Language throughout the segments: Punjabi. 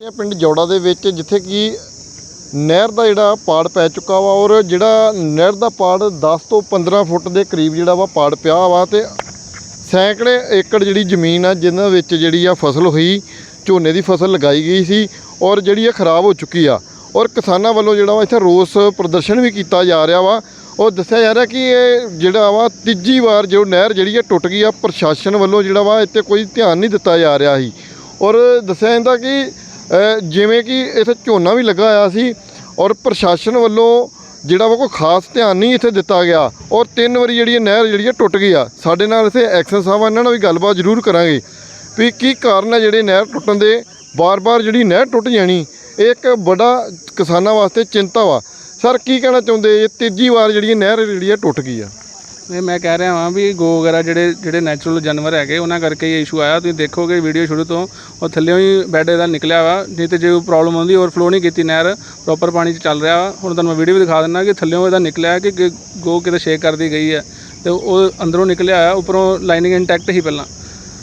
ਇਹ ਪਿੰਡ ਜੋੜਾ ਦੇ ਵਿੱਚ ਜਿੱਥੇ ਕਿ ਨਹਿਰ ਦਾ ਜਿਹੜਾ ਪਾੜ ਪੈ ਚੁੱਕਾ ਵਾ ਔਰ ਜਿਹੜਾ ਨਹਿਰ ਦਾ ਪਾੜ 10 ਤੋਂ 15 ਫੁੱਟ ਦੇ ਕਰੀਬ ਜਿਹੜਾ ਵਾ ਪਾੜ ਪਿਆ ਵਾ ਤੇ ਸੈਂਕੜੇ ਏਕੜ ਜਿਹੜੀ ਜ਼ਮੀਨ ਆ, ਜਿਹਨਾਂ ਵਿੱਚ ਜਿਹੜੀ ਆ ਫਸਲ ਹੋਈ, ਝੋਨੇ ਦੀ ਫਸਲ ਲਗਾਈ ਗਈ ਸੀ ਔਰ ਜਿਹੜੀ ਆ ਖਰਾਬ ਹੋ ਚੁੱਕੀ ਆ। ਔਰ ਕਿਸਾਨਾਂ ਵੱਲੋਂ ਜਿਹੜਾ ਵਾ ਇੱਥੇ ਰੋਸ ਪ੍ਰਦਰਸ਼ਨ ਵੀ ਕੀਤਾ ਜਾ ਰਿਹਾ ਵਾ। ਉਹ ਦੱਸਿਆ ਜਾ ਰਿਹਾ ਕਿ ਇਹ ਜਿਹੜਾ ਵਾ ਤੀਜੀ ਵਾਰ ਜੋ ਨਹਿਰ ਜਿਹੜੀ ਆ ਟੁੱਟ ਗਈ ਆ, ਪ੍ਰਸ਼ਾਸਨ ਵੱਲੋਂ ਜਿਹੜਾ ਵਾ ਇੱਥੇ ਕੋਈ ਧਿਆਨ ਨਹੀਂ ਦਿੱਤਾ ਜਾ ਰਿਹਾ ਸੀ। ਔਰ ਦੱਸਿਆ ਜਾਂਦਾ ਕਿ ਜਿਵੇਂ ਕਿ ਇੱਥੇ ਝੋਨਾ ਵੀ ਲੱਗਾ ਹੋਇਆ ਸੀ ਔਰ ਪ੍ਰਸ਼ਾਸਨ ਵੱਲੋਂ ਜਿਹੜਾ ਵਾ ਕੋਈ ਖਾਸ ਧਿਆਨ ਨਹੀਂ ਇੱਥੇ ਦਿੱਤਾ ਗਿਆ ਔਰ ਤਿੰਨ ਵਾਰੀ ਜਿਹੜੀ ਨਹਿਰ ਜਿਹੜੀ ਆ ਟੁੱਟ ਗਈ ਆ। ਸਾਡੇ ਨਾਲ ਇੱਥੇ ਐਕਸ਼ਨ ਸਾਹਿਬ ਆ, ਇਹਨਾਂ ਨਾਲ ਵੀ ਗੱਲਬਾਤ ਜ਼ਰੂਰ ਕਰਾਂਗੇ ਵੀ ਕੀ ਕਾਰਨ ਹੈ ਜਿਹੜੇ ਨਹਿਰ ਟੁੱਟਣ ਦੇ ਬਾਰ-ਬਾਰ ਜਿਹੜੀ ਨਹਿਰ ਟੁੱਟ ਜਾਣੀ ਇਹ ਇੱਕ ਬੜਾ ਕਿਸਾਨਾਂ ਵਾਸਤੇ ਚਿੰਤਾ ਵਾ। ਸਰ ਕੀ ਕਹਿਣਾ ਚਾਹੁੰਦੇ? ਇਹ ਤੀਜੀ ਵਾਰ ਜਿਹੜੀ ਨਹਿਰ ਜਿਹੜੀ ਆ ਟੁੱਟ ਗਈ ਆ। ਇਹ ਮੈਂ ਕਹਿ ਰਿਹਾ ਹਾਂ ਵੀ ਗੋ ਵਗੈਰਾ ਜਿਹੜੇ ਜਿਹੜੇ ਨੈਚੁਰਲ ਜਾਨਵਰ ਹੈਗੇ, ਉਹਨਾਂ ਕਰਕੇ ਇਹ ਇਸ਼ੂ ਆਇਆ। ਤੁਸੀਂ ਦੇਖੋਗੇ ਵੀਡੀਓ ਸ਼ੁਰੂ ਤੋਂ, ਉਹ ਥੱਲੇੋਂ ਹੀ ਬੈੱਡ ਇਹਦਾ ਨਿਕਲਿਆ ਵਾ। ਨਹੀਂ ਤੇ ਜੇ ਕੋਈ ਪ੍ਰੋਬਲਮ ਹੁੰਦੀ ਓਵਰਫਲੋ ਨਹੀਂ ਕੀਤੀ ਨਹਿਰ ਪ੍ਰੋਪਰ ਪਾਣੀ 'ਚ ਚੱਲ ਰਿਹਾ ਵਾ। ਹੁਣ ਤੁਹਾਨੂੰ ਮੈਂ ਵੀਡੀਓ ਵੀ ਦਿਖਾ ਦਿੰਦਾ ਕਿ ਥੱਲੇੋਂ ਇਹਦਾ ਨਿਕਲਿਆ ਕਿ ਗੋ ਕਿਤੇ ਸ਼ੇਕ ਕਰਦੀ ਗਈ ਹੈ। ਤੇ ਉਹ ਅੰਦਰੋਂ ਨਿਕਲਿਆ ਆ, ਉੱਪਰੋਂ ਲਾਈਨਿੰਗ ਇੰਟੈਕਟ ਹੀ ਪਹਿਲਾਂ।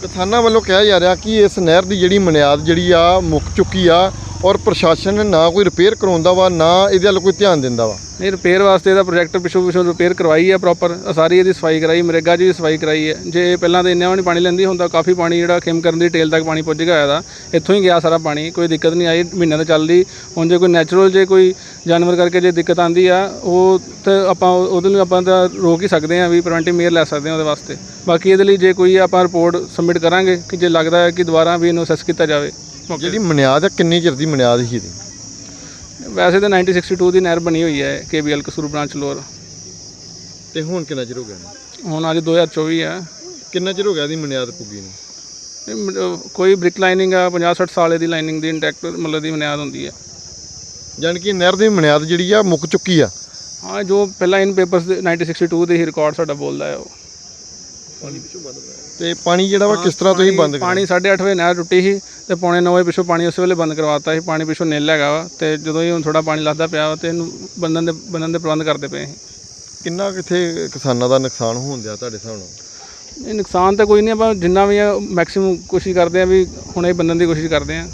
ਕਿਸਾਨਾਂ ਵੱਲੋਂ ਕਿਹਾ ਜਾ ਰਿਹਾ ਕਿ ਇਸ ਨਹਿਰ ਦੀ ਜਿਹੜੀ ਮਨਿਆਦ ਜਿਹੜੀ ਆ, ਮੁੱਕ ਚੁੱਕੀ ਆ ਔਰ ਪ੍ਰਸ਼ਾਸਨ ਨਾ ਕੋਈ ਰਿਪੇਅਰ ਕਰਾਉਂਦਾ ਵਾ, ਨਾ ਇਹਦੇ ਵੱਲ ਕੋਈ ਧਿਆਨ ਦਿੰਦਾ ਵਾ। ਨਹੀਂ ਰਿਪੇਅਰ ਵਾਸਤੇ ਇਹਦਾ ਪ੍ਰੋਜੈਕਟ ਪਿਛੋਂ ਪਿਛੋਂ ਰਿਪੇਅਰ ਕਰਵਾਈ ਹੈ ਪ੍ਰੋਪਰ ਸਾਰੀ ਇਹਦੀ ਸਫ਼ਾਈ ਕਰਾਈ, ਮਰੇਗਾ ਜੀ ਦੀ ਸਫ਼ਾਈ ਕਰਾਈ ਹੈ ਜੇ ਪਹਿਲਾਂ ਤਾਂ ਇੰਨਾ ਵੀ ਨਹੀਂ ਪਾਣੀ ਲੈਂਦੀ ਹੁੰਦਾ, ਕਾਫੀ ਪਾਣੀ ਜਿਹੜਾ ਖਿਮ ਕਰਨ ਦੀ ਟੇਲ ਤੱਕ ਪਾਣੀ ਪੁੱਜ ਗਿਆ ਹੋਇਆ ਦਾ ਇੱਥੋਂ ਹੀ ਗਿਆ ਸਾਰਾ ਪਾਣੀ, ਕੋਈ ਦਿੱਕਤ ਨਹੀਂ ਆਈ, ਮਹੀਨਾ ਤਾਂ ਚੱਲਦੀ। ਹੁਣ ਜੇ ਕੋਈ ਨੈਚੁਰਲ ਜੇ ਕੋਈ ਜਾਨਵਰ ਕਰਕੇ ਜੇ ਦਿੱਕਤ ਆਂਦੀ ਆ, ਉਹ ਤੇ ਆਪਾਂ ਉਹਦੇ ਲਈ ਆਪਾਂ ਤਾਂ ਰੋਕ ਹੀ ਸਕਦੇ ਆ ਵੀ ਪ੍ਰੀਵੈਂਟਿਵ ਮੇਅਰ ਲੈ ਸਕਦੇ ਆ ਉਹਦੇ ਵਾਸਤੇ। ਬਾਕੀ ਇਹਦੇ ਲਈ ਜੇ ਕੋਈ ਆਪਾਂ ਰਿਪੋਰਟ ਸਬਮਿਟ ਕਰਾਂਗੇ, ਕਿ ਜੇ ਲੱਗਦਾ ਹੈ ਕਿ ਦੁਬਾਰਾ ਵੀ ਇਹਨੂੰ ਅਸੈਸ ਕੀਤਾ ਜਾਵੇ। ਜਿਹੜੀ ਬੁਨਿਆਦ ਆ ਕਿੰਨੀ ਚਿਰ ਦੀ ਬੁਨਿਆਦ ਸੀ ਇਹਦੀ? ਵੈਸੇ ਤਾਂ 1962 ਦੀ ਨਹਿਰ ਬਣੀ ਹੋਈ ਹੈ ਕੇਬੀਐਲ ਕਸੂਰ ਬ੍ਰਾਂਚ ਲੋਰ ਤੇ ਹੁਣ ਕਿੰਨਾ ਚਿਰ ਹੋ ਗਿਆ ਹੁਣ ਅੱਜ 2024 ਹੈ। ਕਿੰਨਾ ਚਿਰ ਹੋ ਗਿਆ ਇਹਦੀ ਬੁਨਿਆਦ ਪੁੱਗੀ ਨੂੰ? ਇਹ ਮ- ਕੋਈ ਬ੍ਰਿਕ ਲਾਈਨਿੰਗ ਆ 50 60 ਸਾਲੇ ਦੀ ਲਾਈਨਿੰਗ ਦੀ ਇੰਟੈਕਟ ਮਤਲਬ ਦੀ ਬੁਨਿਆਦ ਹੁੰਦੀ ਹੈ। ਜਾਣੀ ਕਿ ਨਹਿਰ ਦੀ ਬੁਨਿਆਦ ਜਿਹੜੀ ਆ ਮੁੱਕ ਚੁੱਕੀ ਆ? ਹਾਂ ਜੋ ਪਹਿਲਾਂ ਇਨ ਪੇਪਰਸ ਦੇ 1962 ਦੇ ਹੀ ਰਿਕਾਰਡ ਸਾਡਾ ਬੋਲਦਾ ਹੈ ਉਹ। ਤੇ ਪਾਣੀ ਜਿਹੜਾ ਵਾ ਕਿਸ ਤਰ੍ਹਾਂ ਤੁਸੀਂ ਬੰਦ ਕਰ ਪਾਣੀ 8:30 ਵਜੇ ਨਹਿਰ ਟੁੱਟੀ ਸੀ। ਤੇ ਪੌਣੇ 9 ਵਜੇ ਪਿੱਛੋਂ ਪਾਣੀ ਉਸ ਵੇਲੇ ਬੰਦ ਕਰਵਾਤਾ ਸੀ ਪਾਣੀ ਪਿੱਛੋਂ ਨਿੱਲ ਹੈਗਾ ਵਾ ਤੇ ਜਦੋਂ ਹੀ ਹੁਣ ਥੋੜਾ ਪਾਣੀ ਲੱਗਦਾ ਪਿਆ ਵਾ ਤੇ ਇਹਨੂੰ ਬੰਦਨ ਦੇ ਬੰਦਨ ਦੇ ਪ੍ਰਬੰਧ ਕਰਦੇ ਪਏ ਸੀ। ਕਿੰਨਾ ਕਿੱਥੇ ਕਿਸਾਨਾਂ ਦਾ ਨੁਕਸਾਨ ਹੋਣ ਦਿਆ ਤੁਹਾਡੇ ਹਿਸਾਬ ਨਾਲ? ਇਹ ਨੁਕਸਾਨ ਤਾਂ ਕੋਈ ਨਹੀਂ ਆਪਾਂ ਜਿੰਨਾ ਵੀ ਆ ਮੈਕਸਿਮਮ ਕੋਸ਼ਿਸ਼ ਕਰਦੇ ਆ ਵੀ ਹੁਣੇ ਬੰਦਨ ਦੀ ਕੋਸ਼ਿਸ਼ ਕਰਦੇ ਆ।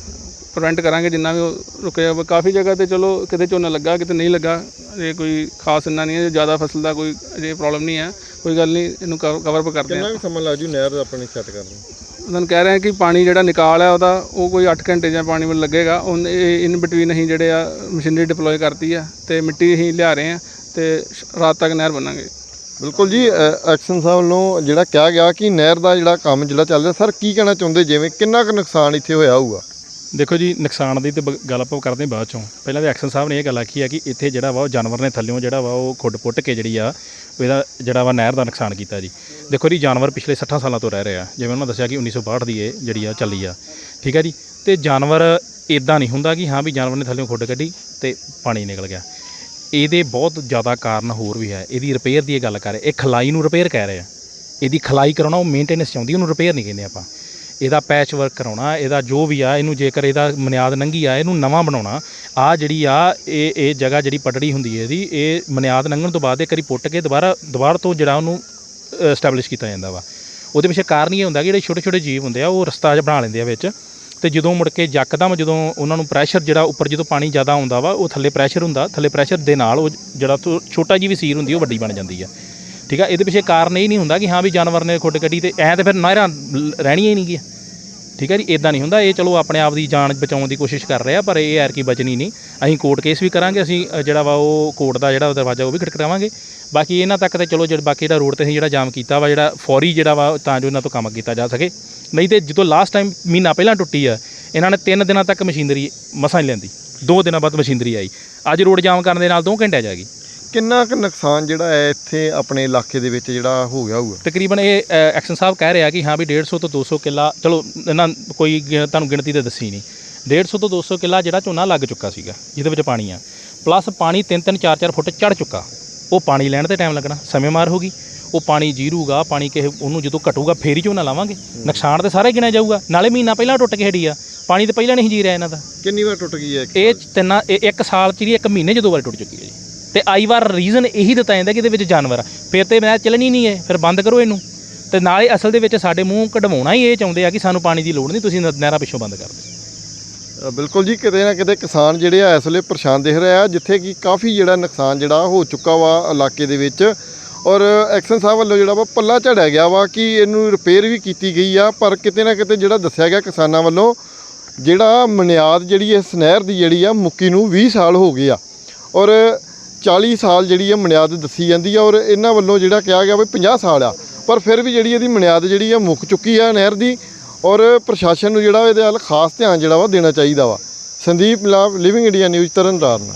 ਪ੍ਰੀਵੈਂਟ ਕਰਾਂਗੇ ਜਿੰਨਾ ਵੀ ਉਹ ਰੁਕਿਆ ਵਾ। ਕਾਫੀ ਜਗ੍ਹਾ ਤੇ ਚਲੋ ਕਿਤੇ ਝੋਨਾ ਲੱਗਾ ਕਿਤੇ ਨਹੀਂ ਲੱਗਾ ਇਹ ਕੋਈ ਖਾਸ ਇੰਨਾ ਨਹੀਂ ਹੈ ਜ਼ਿਆਦਾ ਫਸਲ ਦਾ ਕੋਈ ਅਜੇ ਪ੍ਰੋਬਲਮ ਨਹੀਂ ਹੈ। ਕੋਈ ਗੱਲ ਨਹੀਂ ਇਹਨੂੰ ਕਵਰ ਅਪ ਕਰਦੇ ਆ ਕਿੰਨਾ ਕੁ ਸਮਾਂ ਲੱਗ ਜੂ ਨਹਿਰ ਆਪਣੀ ਸੈੱਟ ਕਰਨ ਨੂੰ? ਉਹਨਾਂ ਨੂੰ ਕਹਿ ਰਹੇ ਆ ਕਿ ਪਾਣੀ ਜਿਹੜਾ ਨਿਕਾਲ ਹੈ ਉਹਦਾ, ਉਹ ਕੋਈ 8 ਘੰਟੇ ਜਾਂ ਪਾਣੀ ਵੱਲ ਲੱਗੇਗਾ। ਉਹ ਇਨ ਬਿਟਵੀਨ ਅਸੀਂ ਜਿਹੜੇ ਆ ਮਸ਼ੀਨਰੀ ਡਿਪਲੋਏ ਕਰਤੀ ਆ ਤੇ ਮਿੱਟੀ ਅਸੀਂ ਲਿਆ ਰਹੇ ਆ ਤੇ ਸ਼- ਰਾਤ ਤੱਕ ਨਹਿਰ ਬਣਾਂਗੇ। ਬਿਲਕੁਲ ਜੀ ਐਕਸ਼ਨ ਸਾਹਿਬ ਵੱਲੋਂ ਜਿਹੜਾ ਕਿਹਾ ਗਿਆ ਕਿ ਨਹਿਰ ਦਾ ਜਿਹੜਾ ਕੰਮ ਜਿਹੜਾ ਚੱਲ ਰਿਹਾ, ਸਰ ਕੀ ਕਹਿਣਾ ਚਾਹੁੰਦੇ? ਜਿਵੇਂ ਕਿੰਨਾ ਕੁ ਨੁਕਸਾਨ ਇੱਥੇ ਹੋਇਆ ਹੋਊਗਾ? ਦੇਖੋ ਜੀ, ਨੁਕਸਾਨ ਦੀ ਤੇ ਬ- ਗੱਲ ਆਪਾਂ ਕਰਦੇ ਹਾਂ ਬਾਅਦ ਚੋਂ। ਪਹਿਲਾਂ ਤਾਂ ਐਕਸ਼ਨ ਸਾਹਿਬ ਨੇ ਇਹ ਗੱਲ ਆਖੀ ਆ ਕਿ ਇੱਥੇ ਜਿਹੜਾ ਵਾ ਉਹ ਜਾਨਵਰ ਨੇ ਥੱਲਿਓਂ ਜਿਹੜਾ ਵਾ ਉਹ ਖੁੱਡ ਪੁੱਟ ਕੇ ਜਿਹੜੀ ਆ, ਇਹਦਾ ਜਿਹੜਾ ਵਾ ਨਹਿਰ ਦਾ ਨੁਕਸਾਨ ਕੀਤਾ ਜੀ। ਦੇਖੋ ਜੀ, ਜਾਨਵਰ ਪਿਛਲੇ 60 ਸਾਲਾਂ ਤੋਂ ਰਹਿ ਰਿਹਾ ਜਿਵੇਂ ਉਹਨਾਂ ਦੱਸਿਆ ਕਿ 1962 ਦੀ ਇਹ ਜਿਹੜੀ ਆ ਚੱਲੀ ਆ। ਠੀਕ ਆ ਜੀ? ਤੇ ਜਾਨਵਰ ਇਦਾਂ ਨਹੀਂ ਹੁੰਦਾ ਕਿ ਹਾਂ ਵੀ ਜਾਨਵਰ ਨੇ ਥੱਲਿਓਂ ਖੁੱਡ ਕੱਢੀ ਤੇ ਪਾਣੀ ਨਿਕਲ ਗਿਆ। ਇਹਦੇ ਬਹੁਤ ਜ਼ਿਆਦਾ ਕਾਰਨ ਹੋਰ ਵੀ ਹੈ। ਇਹਦੀ ਰਿਪੇਅਰ ਦੀ ਇਹ ਗੱਲ ਕਰ ਰਹੇ ਇਹ ਖਲਾਈ ਨੂੰ ਰਿਪੇਅਰ ਕਹਿ ਰਹੇ ਆ। ਇਹਦੀ ਖਲਾਈ ਕਰਾਉਣਾ ਉਹ ਮੇਨਟੇਨੈਂਸ ਚਾਹੁੰਦੀ ਉਹਨੂੰ ਰਿਪੇਅਰ ਨਹੀਂ ਕਹਿੰਦੇ ਆਪਾਂ। ਇਹਦਾ ਪੈਚ ਵਰਕ ਕਰਾਉਣਾ, ਇਹਦਾ ਜੋ ਵੀ ਆ, ਇਹਨੂੰ ਜੇਕਰ ਇਹਦਾ ਮਨਿਆਦ ਨੰਗੀ ਆ, ਇਹਨੂੰ ਨਵਾਂ ਬਣਾਉਣਾ, ਆ ਜਿਹੜੀ ਆ, ਇਹ ਇਹ ਜਗ੍ਹਾ ਜਿਹੜੀ ਪਟੜੀ ਹੁੰਦੀ ਹੈ ਇਹਦੀ, ਇਹ ਮਨਿਆਦ ਨੰਗਣ ਤੋਂ ਬਾਅਦ ਇਹ ਵਾਰੀ ਪੁੱਟ ਕੇ ਦੁਬਾਰਾ ਦੁਬਾਰਾ ਤੋਂ ਜਿਹੜਾ ਉਹਨੂੰ ਐਸਟੈਬਲਿਸ਼ ਕੀਤਾ ਜਾਂਦਾ ਵਾ। ਉਹਦੇ ਪਿੱਛੇ ਕਾਰਨ ਇਹ ਹੁੰਦਾ ਕਿ ਜਿਹੜੇ ਛੋਟੇ ਛੋਟੇ ਜੀਵ ਹੁੰਦੇ ਆ, ਉਹ ਰਸਤਾ ਜਿਹਾ ਬਣਾ ਲੈਂਦੇ ਆ ਵਿੱਚ, ਤੇ ਜਦੋਂ ਮੁੜ ਕੇ ਯਕਦਮ ਜਦੋਂ ਉਹਨਾਂ ਨੂੰ ਪ੍ਰੈਸ਼ਰ ਜਿਹੜਾ ਉੱਪਰ ਜਦੋਂ ਪਾਣੀ ਜ਼ਿਆਦਾ ਆਉਂਦਾ ਵਾ, ਉਹ ਥੱਲੇ ਪ੍ਰੈਸ਼ਰ ਹੁੰਦਾ, ਥੱਲੇ ਪ੍ਰੈਸ਼ਰ ਦੇ ਨਾਲ ਉਹ ਜਿਹੜਾ ਤੋਂ ਛੋਟਾ ਜਿਹੀ ਵੀ ਸੀਰ ਹੁੰਦੀ ਉਹ ਵੱਡੀ ਬਣ ਜਾਂਦੀ ਆ। ਠੀਕ ਆ? ਇਹਦੇ ਪਿੱਛੇ ਕਾਰਨ ਇਹ ਨਹੀਂ ਹੁੰਦਾ ਕਿ ਹਾਂ ਵੀ ਜਾਨਵਰ ਨੇ ਖੁੱਡ ਕੱਢੀ ਤੇ ਐਂ ਤੇ ਫਿਰ ਨਹਿਰਾਂ ਰਹਿਣੀਆਂ ਹੀ ਨਹੀਂ ਗੀਆਂ। ਠੀਕ ਹੈ ਜੀ? ਇਦਾਂ ਨਹੀਂ ਹੁੰਦਾ। ਇਹ ਚਲੋ ਆਪਣੇ ਆਪ ਦੀ ਜਾਨ ਬਚਾਉਣ ਦੀ ਕੋਸ਼ਿਸ਼ ਕਰ ਰਿਹਾ, ਪਰ ਇਹ ਐਰ ਕੀ ਬਚਣੀ ਨਹੀਂ। ਅਸੀਂ ਕੋਰਟ ਕੇਸ ਵੀ ਕਰਾਂਗੇ, ਅਸੀਂ ਜਿਹੜਾ ਵਾ ਉਹ ਕੋਰਟ ਦਾ ਜਿਹੜਾ ਦਰਵਾਜ਼ਾ ਉਹ ਵੀ ਖਟਖਟਾਵਾਂਗੇ ਬਾਕੀ ਇਹਨਾਂ ਤੱਕ ਤੇ ਚਲੋ ਜਿਹੜਾ ਬਾਕੀ ਜਿਹੜਾ ਰੋਡ ਤੇ ਅਸੀਂ ਜਿਹੜਾ ਜਾਮ ਕੀਤਾ ਵਾ, ਜਿਹੜਾ ਫੌਰੀ ਜਿਹੜਾ ਵਾ, ਤਾਂ ਜੋ ਇਹਨਾਂ ਤੋਂ ਕੰਮ ਕੀਤਾ ਜਾ ਸਕੇ। ਨਹੀਂ ਤੇ ਜਦੋਂ ਲਾਸਟ ਟਾਈਮ ਮਹੀਨਾ ਪਹਿਲਾਂ ਟੁੱਟੀ ਆ, ਇਹਨਾਂ ਨੇ 3 ਦਿਨਾਂ ਤੱਕ ਮਸ਼ੀਨਰੀ ਮਸਾਂ ਹੀ ਲੈਂਦੀ। 2 ਦਿਨਾਂ ਬਾਅਦ ਮਸ਼ੀਨਰੀ ਆਈ। ਅੱਜ ਰੋਡ ਜਾਮ ਕਰਨ ਦੇ ਨਾਲ 2 ਘੰਟੇ ਜਾ ਗਈ ਕਿੰਨਾ ਕੁ ਨੁਕਸਾਨ ਜਿਹੜਾ ਹੈ ਇੱਥੇ ਆਪਣੇ ਇਲਾਕੇ ਦੇ ਵਿੱਚ ਜਿਹੜਾ ਹੋ ਗਿਆ ਹੋਊਗਾ? ਤਕਰੀਬਨ ਇਹ ਐਕਸ਼ਨ ਸਾਹਿਬ ਕਹਿ ਰਿਹਾ ਕਿ ਹਾਂ ਵੀ 150 ਤੋਂ 200 ਕਿੱਲਾ ਚਲੋ ਇਹਨਾਂ ਕੋਈ ਤੁਹਾਨੂੰ ਗਿਣਤੀ ਤੇ ਦੱਸੀ ਨਹੀਂ। 150 ਤੋਂ 200 ਕਿੱਲਾ ਜਿਹੜਾ ਝੋਨਾ ਲੱਗ ਚੁੱਕਾ ਸੀਗਾ ਜਿਹਦੇ ਵਿੱਚ ਪਾਣੀ ਆ। ਪਲੱਸ ਪਾਣੀ 3-3 4-4 ਫੁੱਟ ਚੜ ਚੁੱਕਾ। ਉਹ ਪਾਣੀ ਲੈਣ ਤੇ ਟਾਈਮ ਲੱਗਣਾ ਸਮੇਂ ਮਾਰ ਹੋਗੀ ਉਹ ਪਾਣੀ ਜੀਰੂਗਾ ਪਾਣੀ ਕਿਸੇ ਉਹਨੂੰ ਜਦੋਂ ਘਟੂਗਾ ਫੇਰ ਹੀ ਝੋਨਾ ਲਾਵਾਂਗੇ। ਨੁਕਸਾਨ ਤੇ ਸਾਰਾ ਗਿਣਿਆ ਜਾਊਗਾ। ਨਾਲੇ ਮਹੀਨਾ ਪਹਿਲਾਂ ਟੁੱਟ ਕੇ ਹਟੀ ਆ। ਪਾਣੀ ਤੇ ਪਹਿਲਾਂ ਨਹੀਂ ਜੀ ਰਿਹਾ ਇਹਨਾਂ ਦਾ। ਕਿੰਨੀ ਵਾਰ ਟੁੱਟ ਗਈ ਹੈ ਇਹ ਤਿੰਨਾਂ ਇੱਕ ਸਾਲ ਚ ਨਹੀਂ ਇੱਕ ਮਹੀਨੇ 'ਚ ਦੋ ਵਾਰ ਟੁੱਟ ਚੁੱਕੀ ਹੈ ਜੀ। ਤੇ ਆਈ ਵਾਰ ਰੀਜ਼ਨ ਇਹੀ ਦਿੱਤਾ ਜਾਂਦਾ ਕਿ ਇਹਦੇ ਵਿੱਚ ਜਾਨਵਰ ਆ। ਫਿਰ ਤੇ ਮੈਂ ਚੱਲਣੀ ਨਹੀਂ ਹੈ, ਫਿਰ ਬੰਦ ਕਰੋ ਇਹਨੂੰ। ਤੇ ਨਾਲੇ ਅਸਲ ਦੇ ਵਿੱਚ ਸਾਡੇ ਮੂੰਹ ਕਢਵਾਉਣਾ ਹੀ ਇਹ ਚਾਹੁੰਦੇ ਆ ਕਿ ਸਾਨੂੰ ਪਾਣੀ ਦੀ ਲੋੜ ਨਹੀਂ, ਤੁਸੀਂ ਨਹਿਰਾਂ ਪਿੱਛੋਂ ਬੰਦ ਕਰ ਦਿਓ। ਬਿਲਕੁਲ ਜੀ, ਕਿਤੇ ਨਾ ਕਿਤੇ ਕਿਸਾਨ ਜਿਹੜੇ ਆ ਇਸ ਵੇਲੇ ਪਰੇਸ਼ਾਨ ਦਿਖ ਰਿਹਾ ਜਿੱਥੇ ਕਿ ਕਾਫੀ ਜਿਹੜਾ ਨੁਕਸਾਨ ਜਿਹੜਾ ਹੋ ਚੁੱਕਾ ਵਾ ਇਲਾਕੇ ਦੇ ਵਿੱਚ। ਔਰ ਐਕਸ਼ਨ ਸਾਹਿਬ ਵੱਲੋਂ ਜਿਹੜਾ ਵਾ ਪੱਲਾ ਝੜਿਆ ਗਿਆ ਵਾ ਕਿ ਇਹਨੂੰ ਰਿਪੇਅਰ ਵੀ ਕੀਤੀ ਗਈ ਆ, ਪਰ ਕਿਤੇ ਨਾ ਕਿਤੇ ਜਿਹੜਾ ਦੱਸਿਆ ਗਿਆ ਕਿਸਾਨਾਂ ਵੱਲੋਂ, ਜਿਹੜਾ ਮਨਿਆਦ ਜਿਹੜੀ ਇਸ ਨਹਿਰ ਦੀ ਜਿਹੜੀ ਆ, ਮੁੱਕੀ ਨੂੰ 20 ਸਾਲ ਹੋ ਗਏ ਆ। ਔਰ 40 ਸਾਲ ਜਿਹੜੀ ਆ ਮਨਿਆਦ ਦੱਸੀ ਜਾਂਦੀ ਆ ਔਰ ਇਹਨਾਂ ਵੱਲੋਂ ਜਿਹੜਾ ਕਿਹਾ ਗਿਆ ਵੀ 50 ਸਾਲ ਆ। ਪਰ ਫਿਰ ਵੀ ਜਿਹੜੀ ਇਹਦੀ ਮਨਿਆਦ ਜਿਹੜੀ ਆ ਮੁੱਕ ਚੁੱਕੀ ਆ ਨਹਿਰ ਦੀ ਔਰ ਪ੍ਰਸ਼ਾਸਨ ਨੂੰ ਜਿਹੜਾ ਇਹਦੇ ਵੱਲ ਖਾਸ ਧਿਆਨ ਜਿਹੜਾ ਵਾ ਦੇਣਾ ਚਾਹੀਦਾ ਵਾ। ਸੰਦੀਪ ਲਾਭ ਲਿਵਿੰਗ ਇੰਡੀਆ ਨਿਊਜ਼ ਤਰਨਤਾਰਨ।